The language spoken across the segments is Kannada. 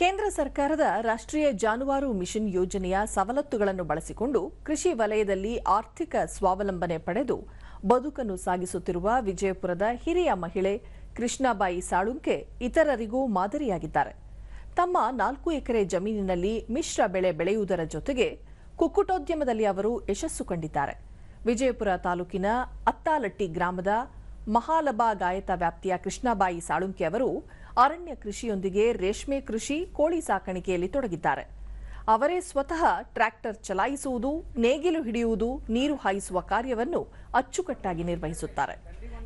ಕೇಂದ್ರ ಸರ್ಕಾರದ ರಾಷ್ಟ್ರೀಯ ಜಾನುವಾರು ಮಿಷನ್ ಯೋಜನೆಯ ಸವಲತ್ತುಗಳನ್ನು ಬಳಸಿಕೊಂಡು ಕೃಷಿ ವಲಯದಲ್ಲಿ ಆರ್ಥಿಕ ಸ್ವಾವಲಂಬನೆ ಪಡೆದು ಬದುಕನ್ನು ಸಾಗಿಸುತ್ತಿರುವ ವಿಜಯಪುರದ ಹಿರಿಯ ಮಹಿಳೆ ಕೃಷ್ಣಾಬಾಯಿ ಸಾಳುಂಕೆ ಇತರರಿಗೂ ಮಾದರಿಯಾಗಿದ್ದಾರೆ. ತಮ್ಮ ನಾಲ್ಕು ಎಕರೆ ಜಮೀನಿನಲ್ಲಿ ಮಿಶ್ರ ಬೆಳೆ ಬೆಳೆಯುವುದರ ಜೊತೆಗೆ ಕುಕ್ಕುಟೋದ್ಯಮದಲ್ಲಿ ಅವರು ಯಶಸ್ಸು ಕಂಡಿದ್ದಾರೆ. ವಿಜಯಪುರ ತಾಲೂಕಿನ ಅತ್ತಾಲಟ್ಟಿ ಗ್ರಾಮದ ಮಹಾಲಬಾ ಗಾಯತ ವ್ಯಾಪ್ತಿಯ ಕೃಷ್ಣಾಬಾಯಿ ಸಾಳುಂಕೆ ಅವರು ಅರಣ್ಯ ಕೃಷಿಯೊಂದಿಗೆ ರೇಷ್ಮೆ ಕೃಷಿ ಕೋಳಿ ಸಾಕಾಣಿಕೆಯಲ್ಲಿ ತೊಡಗಿದ್ದಾರೆ. ಅವರೇ ಸ್ವತಃ ಟ್ರ್ಯಾಕ್ಟರ್ ಚಲಾಯಿಸುವುದು, ನೇಗಿಲು ಹಿಡಿಯುವುದು, ನೀರು ಹಾಯಿಸುವ ಕಾರ್ಯವನ್ನು ಅಚ್ಚುಕಟ್ಟಾಗಿ ನಿರ್ವಹಿಸುತ್ತಾರೆ.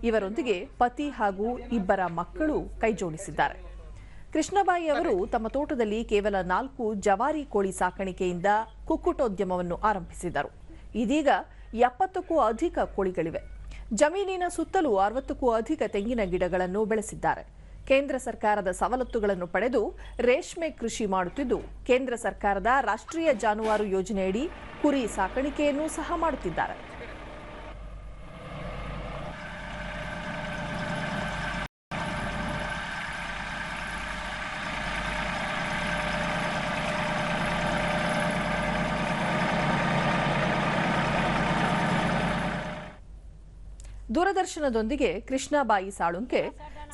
ಇವರೊಂದಿಗೆ ಪತಿ ಹಾಗೂ ಇಬ್ಬರ ಮಕ್ಕಳು ಕೈಜೋಡಿಸಿದ್ದಾರೆ. ಕೃಷ್ಣಬಾಯಿ ಅವರು ತಮ್ಮ ತೋಟದಲ್ಲಿ ಕೇವಲ ನಾಲ್ಕು ಜವಾರಿ ಕೋಳಿ ಸಾಕಾಣಿಕೆಯಿಂದ ಕುಕ್ಕುಟೋದ್ಯಮವನ್ನು ಆರಂಭಿಸಿದರು. ಇದೀಗ ಎಪ್ಪತ್ತಕ್ಕೂ ಅಧಿಕ ಕೋಳಿಗಳಿವೆ. ಜಮೀನಿನ ಸುತ್ತಲೂ ಅರವತ್ತಕ್ಕೂ ಅಧಿಕ ತೆಂಗಿನ ಗಿಡಗಳನ್ನು ಬೆಳೆಸಿದ್ದಾರೆ. ಕೇಂದ್ರ ಸರ್ಕಾರದ ಸವಲತ್ತುಗಳನ್ನು ಪಡೆದು ರೇಷ್ಮೆ ಕೃಷಿ ಮಾಡುತ್ತಿದ್ದು, ಕೇಂದ್ರ ಸರ್ಕಾರದ ರಾಷ್ಟ್ರೀಯ ಜಾನುವಾರು ಯೋಜನೆಯಡಿ ಕುರಿ ಸಾಕಾಣಿಕೆಯನ್ನೂ ಸಹ ಮಾಡುತ್ತಿದ್ದಾರೆ. ದೂರದರ್ಶನದೊಂದಿಗೆ ಕೃಷ್ಣಾಬಾಯಿ ಸಾಳುಂಕೆ,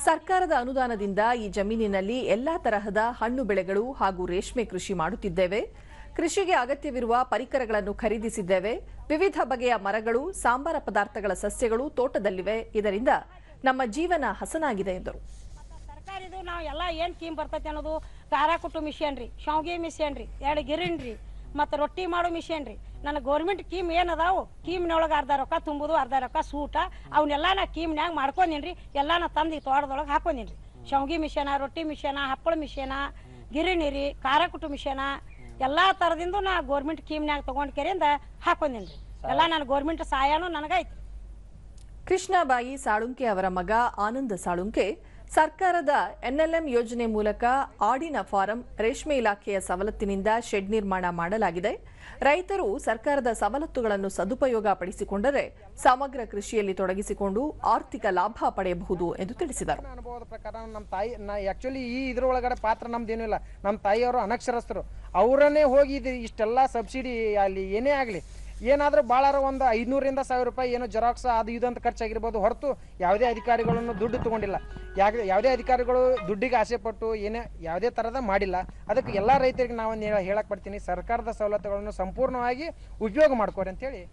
ಸರ್ಕಾರದ ಅನುದಾನದಿಂದ ಈ ಜಮೀನಿನಲ್ಲಿ ಎಲ್ಲಾ ತರಹದ ಹಣ್ಣು ಬೆಳೆಗಳು ಹಾಗೂ ರೇಷ್ಮೆ ಕೃಷಿ ಮಾಡುತ್ತಿದ್ದೇವೆ. ಕೃಷಿಗೆ ಅಗತ್ಯವಿರುವ ಪರಿಕರಗಳನ್ನು ಖರೀದಿಸಿದ್ದೇವೆ. ವಿವಿಧ ಬಗೆಯ ಮರಗಳು, ಸಾಂಬಾರ ಪದಾರ್ಥಗಳ ಸಸ್ಯಗಳು ತೋಟದಲ್ಲಿವೆ. ಇದರಿಂದ ನಮ್ಮ ಜೀವನ ಹಸನಾಗಿದೆ ಎಂದರು. ಸರ್ಕಾರಿದು ನಾವು ಎಲ್ಲ ಏನು ಸ್ಕೀಮ್ ಬರ್ತೈತಿ ಅನ್ನೋದು ಖಾರ ಕುಟ್ಟು ಮಿಷನ್ ರೀ ಶಾವ್ಗೆ ಮಿಷನ್ ರೀ ಎರಡು ಗಿರಿನ್ ರೀ ಮತ್ತು ರೊಟ್ಟಿ ಮಾಡೋ ಮಿಷನ್ ರೀ. ನನ್ನ ಗೌರ್ಮೆಂಟ್ ಕೀಮ್ ಏನು ಅದಾವು? ಕೀಮ್ನೊಳಗೆ ಅರ್ಧ ರೊಕ್ಕ ತುಂಬುದು, ಅರ್ಧ ರೊಕ್ಕ ಸೂಟ. ಅವನ್ನೆಲ್ಲ ನಾ ಕೀಮ್ನ್ಯಾಗ ಮಾಡ್ಕೊಂಡಿನ್ರಿ ಎಲ್ಲ ನಾ ತಂದು ಈ ತೋಟದೊಳಗೆ ಹಾಕೊಂಡಿನ್ರಿ ಶಾವ್ಗಿ ಮಿಷನ, ರೊಟ್ಟಿ ಮಿಷನ, ಹಪ್ಪಳ ಮಿಷನ ಗಿರಣಿ ರೀ ಖಾರ ಕುಟ್ಟು ಮಿಷನ ಎಲ್ಲ ಥರದಿಂದ ನಾ ಗೌರ್ಮೆಂಟ್ ಕೀಮ್ನ್ಯಾಗ ತೊಗೊಂಡು ಕೆರೆಯಿಂದ ಹಾಕೊಂದೀನಿ ರೀ. ಎಲ್ಲ ನನ್ನ ಗೌರ್ಮೆಂಟ್ ಸಹಾಯನೂ ನನಗೈತಿ ಕೃಷ್ಣಬಾಯಿ ಸಾಳುಂಕೆ ಅವರ ಮಗ ಆನಂದ ಸಾಳುಂಕೆ ಸರ್ಕಾರದ ಎನ್ಎಲ್ಎಂ ಯೋಜನೆ ಮೂಲಕ ಆಡಿನ ಫಾರಂ ರೇಷ್ಮೆ ಇಲಾಖೆಯ ಸವಲತ್ತಿನಿಂದ ಶೆಡ್ ನಿರ್ಮಾಣ ಮಾಡಲಾಗಿದೆ. ರೈತರು ಸರ್ಕಾರದ ಸವಲತ್ತುಗಳನ್ನು ಸದುಪಯೋಗ ಪಡಿಸಿಕೊಂಡರೆ ಸಮಗ್ರ ಕೃಷಿಯಲ್ಲಿ ತೊಡಗಿಸಿಕೊಂಡು ಆರ್ಥಿಕ ಲಾಭ ಪಡೆಯಬಹುದು ಎಂದು ತಿಳಿಸಿದರು. ಅನುಭವದ ಪ್ರಕಾರ ನಮ್ಮ ತಾಯಿ, ನಾ ಆ್ಯಕ್ಚುಲಿ ಈ ಇದರೊಳಗಡೆ ಪಾತ್ರ ನಮ್ದೇನೂ ಇಲ್ಲ. ನಮ್ಮ ತಾಯಿಯವರು ಅನಕ್ಷರಸ್ಥರು. ಅವರನ್ನೇ ಹೋಗಿ ಇಷ್ಟೆಲ್ಲ ಸಬ್ಸಿಡಿ ಅಲ್ಲಿ ಏನೇ ಆಗಲಿ ಏನಾದರೂ ಭಾಳ ಒಂದು ಐನೂರಿಂದ ಸಾವಿರ ರೂಪಾಯಿ ಏನು ಜೆರಾಕ್ಸ್ ಅದು ಇದು ಅಂತ ಖರ್ಚಾಗಿರ್ಬೋದು. ಹೊರತು ಯಾವುದೇ ಅಧಿಕಾರಿಗಳನ್ನು ದುಡ್ಡು ತೊಗೊಂಡಿಲ್ಲ. ಯಾಕೆ ಯಾವುದೇ ಅಧಿಕಾರಿಗಳು ದುಡ್ಡಿಗೆ ಆಸೆ ಪಟ್ಟು ಏನೇ ಯಾವುದೇ ಥರದ ಮಾಡಿಲ್ಲ. ಅದಕ್ಕೆ ಎಲ್ಲ ರೈತರಿಗೆ ನಾವು ಹೇಳಕ್ಕೆ ಪಡ್ತೀನಿ ಸರ್ಕಾರದ ಸವಲತ್ತುಗಳನ್ನು ಸಂಪೂರ್ಣವಾಗಿ ಉಪಯೋಗ ಮಾಡ್ಕೋರಿ ಅಂತೇಳಿ